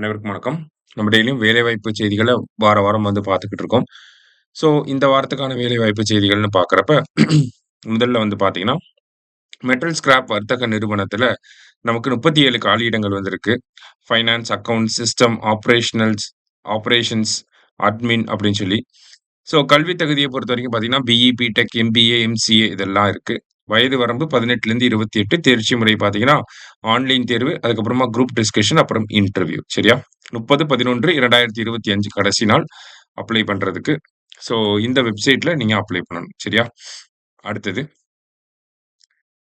அனைவருக்கும் வணக்கம். நம்ம டெய்லியும் வேலைவாய்ப்பு செய்திகளை வார வாரம் வந்து பார்த்துக்கிட்டு இருக்கோம். ஸோ, இந்த வாரத்துக்கான வேலைவாய்ப்பு செய்திகள்னு பார்க்குறப்ப, முதல்ல வந்து பார்த்தீங்கன்னா, மெட்டல் ஸ்கிராப் வர்த்தக நிறுவனத்தில் நமக்கு 37 காலியிடங்கள் வந்திருக்கு. Finance, account system, operationals operations admin அப்படின்னு சொல்லி. ஸோ, கல்வி தகுதியை பொறுத்த வரைக்கும் பார்த்தீங்கன்னா, பிஇ, பிடெக், எம்பிஏ, எம்சிஏ இதெல்லாம் இருக்குது வயது வரம்பு 18லேருந்து 28 தேர்ச்சி முறை பார்த்தீங்கன்னா, ஆன்லைன் தேர்வு, அதுக்கப்புறமா குரூப் டிஸ்கஷன், அப்புறம் இன்டர்வியூ சரியா? 30/11/2025 கடைசி நாள் அப்ளை பண்றதுக்கு. ஸோ, இந்த வெப்சைட்ல நீங்க அப்ளை பண்ணணும். சரியா? அடுத்தது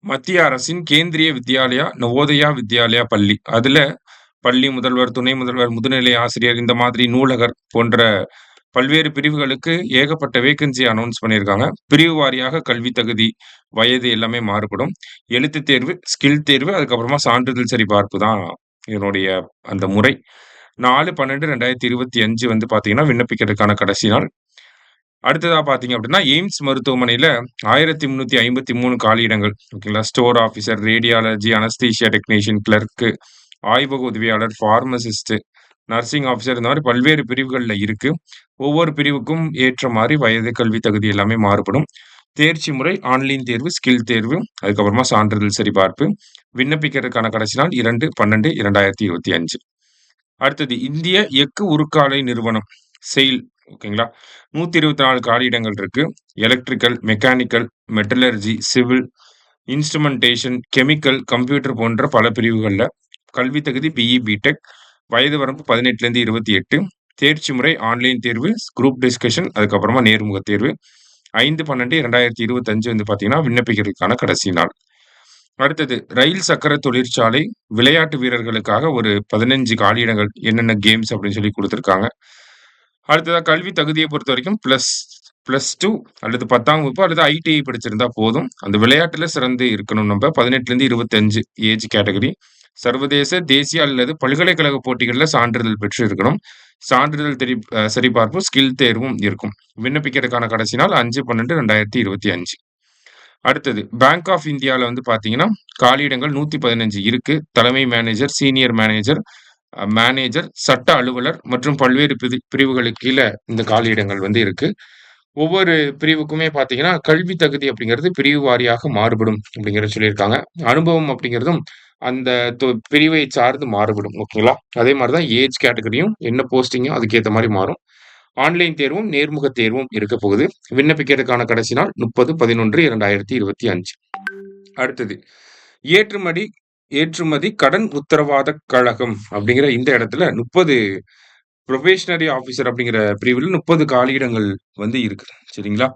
மத்திய அரசின் கேந்திரிய வித்யாலயா, நவோதயா வித்யாலயா பள்ளி. அதுல பள்ளி முதல்வர், துணை முதல்வர், முதுநிலை ஆசிரியர் இந்த மாதிரி நூலகர் போன்ற பல்வேறு பிரிவுகளுக்கு ஏகப்பட்ட வேகன்சி அனௌன்ஸ் பண்ணியிருக்காங்க. பிரிவு வாரியாக கல்வி தகுதி, வயது எல்லாமே மாறுபடும். எழுத்துத் தேர்வு, ஸ்கில் தேர்வு, அதுக்கப்புறமா சான்றிதழ் சரிபார்ப்பு தான் இதனுடைய அந்த முறை. 4/12/2025 வந்து பார்த்தீங்கன்னா, விண்ணப்பிக்கிறதுக்கான கடைசி நாள். அடுத்ததாக பார்த்தீங்க அப்படின்னா, எய்ம்ஸ் மருத்துவமனையில் ஆயிரத்தி முன்னூற்றி ஐம்பத்தி மூணு காலியிடங்கள். ஓகேங்களா? Store officer radiology, anaesthesia technician, clerk, ஆய்வக உதவியாளர், ஃபார்மசிஸ்ட்டு நர்சிங் ஆஃபீஸர் இந்த மாதிரி பல்வேறு பிரிவுகளில் இருக்கு. ஒவ்வொரு பிரிவுக்கும் ஏற்ற மாதிரி வயது, கல்வி தகுதி எல்லாமே மாறுபடும். தேர்ச்சி முறை ஆன்லைன் தேர்வு, ஸ்கில் தேர்வு, அதுக்கப்புறமா சான்றிதழ் சரிபார்ப்பு. விண்ணப்பிக்கிறதுக்கான கடைசி நாள் 2/12/2025. அடுத்தது இந்திய எக்கு உருக்காலை நிறுவனம் செயில் ஓகேங்களா? 124 காலியிடங்கள் இருக்கு. Electrical, mechanical, metallurgy, civil, instrumentation chemical, computer போன்ற பல பிரிவுகளில் கல்வி தகுதி பிஇ, பிடெக். வயது வரம்பு 18லேருந்து 28. தேர்ச்சி முறை ஆன்லைன் தேர்வு, குரூப் டிஸ்கஷன், அதுக்கப்புறமா நேர்முகத் தேர்வு. 5/12/2025 வந்து பார்த்தீங்கன்னா, விண்ணப்பிக்கிறதுக்கான கடைசி நாள். அடுத்தது ரயில் சக்கர தொழிற்சாலை விளையாட்டு வீரர்களுக்காக ஒரு 15 காலியிடங்கள். என்னென்ன கேம்ஸ் அப்படின்னு சொல்லி கொடுத்துருக்காங்க அடுத்ததாக கல்வி தகுதியை பொறுத்த வரைக்கும் ப்ளஸ் ப்ளஸ் டூ அல்லது 10ஆம் வகுப்பு அல்லது ஐடிஐ படிச்சிருந்தா போதும். அந்த விளையாட்டுல சிறந்து இருக்கணும் நம்ம பதினெட்டுலேருந்து இருபத்தஞ்சு ஏஜ் கேட்டகரி. சர்வதேச, தேசிய அல்லது பல்கலைக்கழக போட்டிகளில் சான்றிதழ் பெற்று இருக்கணும். சான்றிதழ் தெரி சரிபார்ப்பு, ஸ்கில் தேர்வும் இருக்கும். விண்ணப்பிக்கிறதுக்கான கடைசி நாள் 5/12/2025. அடுத்தது பேங்க் ஆஃப் இந்தியால வந்து பார்த்தீங்கன்னா, காலியிடங்கள் 115 இருக்கு. தலைமை மேனேஜர், சீனியர் மேனேஜர், மேனேஜர், சட்ட அலுவலர் மற்றும் பல்வேறு பிரி பிரிவுகளுக்கு கீழே இந்த காலியிடங்கள் வந்து இருக்கு. ஒவ்வொரு பிரிவுக்குமே பார்த்தீங்கன்னா, கல்வி தகுதி அப்படிங்கிறது பிரிவு வாரியாக மாறுபடும் அப்படிங்கிறத சொல்லியிருக்காங்க. அனுபவம் அப்படிங்கிறதும் அந்த தொ பிரிவை சார்ந்து மாறுபடும். ஓகேங்களா? அதே மாதிரி தான் ஏஜ் கேட்டகரியும் என்ன போஸ்டிங்கும் அதுக்கேற்ற மாதிரி மாறும். ஆன்லைன் தேர்வும், நேர்முகத் தேர்வும் இருக்கப் போகுது. விண்ணப்பிக்கிறதுக்கான கடைசி நாள் 30/11/2025. அடுத்தது ஏற்றுமதி ஏற்றுமதி கடன் உத்தரவாதக் கழகம் அப்படிங்கிற இந்த இடத்துல முப்பது ப்ரொபேஷனரி ஆஃபீஸர் அப்படிங்கிற பிரிவில் முப்பது காலியிடங்கள் வந்து இருக்கு. சரிங்களா?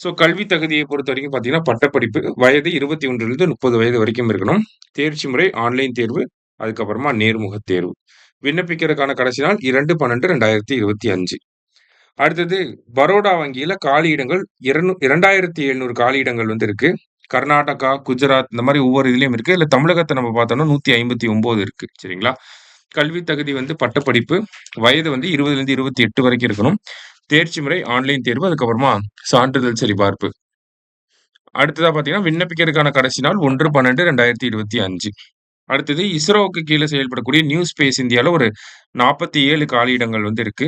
ஸோ, கல்வி பொறுத்த வரைக்கும் பார்த்தீங்கன்னா, பட்டப்படிப்பு, வயது 21லிருந்து 30 வயது வரைக்கும் இருக்கணும். தேர்ச்சி முறை ஆன்லைன் தேர்வு, அதுக்கப்புறமா நேர்முகத் தேர்வு. விண்ணப்பிக்கிறதுக்கான கடைசி நாள் 2/12/2025. அடுத்தது பரோடா வங்கியில் காலியிடங்கள் இரநூ 2700 காலியிடங்கள் வந்து இருக்கு. கர்நாடகா, குஜராத் இந்த மாதிரி ஒவ்வொரு இதுலையும் இருக்கு. இல்லை தமிழகத்தை நம்ம பார்த்தோம்னா 159 இருக்கு. சரிங்களா? கல்வி தகுதி வந்து பட்டப்படிப்பு, வயது வந்து 20லேருந்து 28 வரைக்கும் இருக்கணும். தேர்ச்சி முறை ஆன்லைன் தேர்வு, அதுக்கப்புறமா சான்றிதழ் சரிபார்ப்பு. அடுத்ததாக பார்த்தீங்கன்னா, விண்ணப்பிக்கிறதுக்கான கடைசி நாள் 1/12/2025. அடுத்தது இஸ்ரோவுக்கு கீழே செயல்படக்கூடிய நியூ ஸ்பேஸ் இந்தியாவில் ஒரு 47 காலியிடங்கள் வந்து இருக்கு.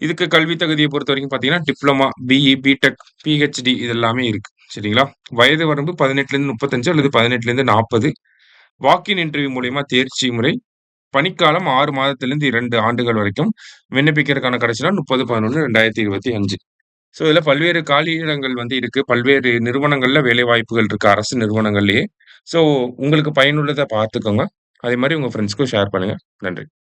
இதுக்கு கல்வி தகுதியை பொறுத்த வரைக்கும் பார்த்தீங்கன்னா, டிப்ளமா பிஇ, பிடெக், பிஹெச்டி இது எல்லாமே இருக்கு. சரிங்களா? வயது வரம்பு 18லேருந்து 35 அல்லது பதினெட்டுலேருந்து நாற்பது வாக்கின் இன்டர்வியூ மூலயமா தேர்ச்சி முறை. பணிக்காலம் ஆறு மாதத்திலிருந்து இரண்டு ஆண்டுகள் வரைக்கும். விண்ணப்பிக்கிறதுக்கான கடைசி நாள் 30/11/2025. ஸோ, இதில் பல்வேறு காலியிடங்கள் வந்து இருக்கு. பல்வேறு நிறுவனங்கள்ல வேலைவாய்ப்புகள் இருக்கு. அரசு நிறுவனங்கள்லேயே ஸோ, உங்களுக்கு பயனுள்ளதை பார்த்துக்கோங்க. அதே மாதிரி உங்கள் ஃப்ரெண்ட்ஸ்க்கும் ஷேர் பண்ணுங்கள் நன்றி.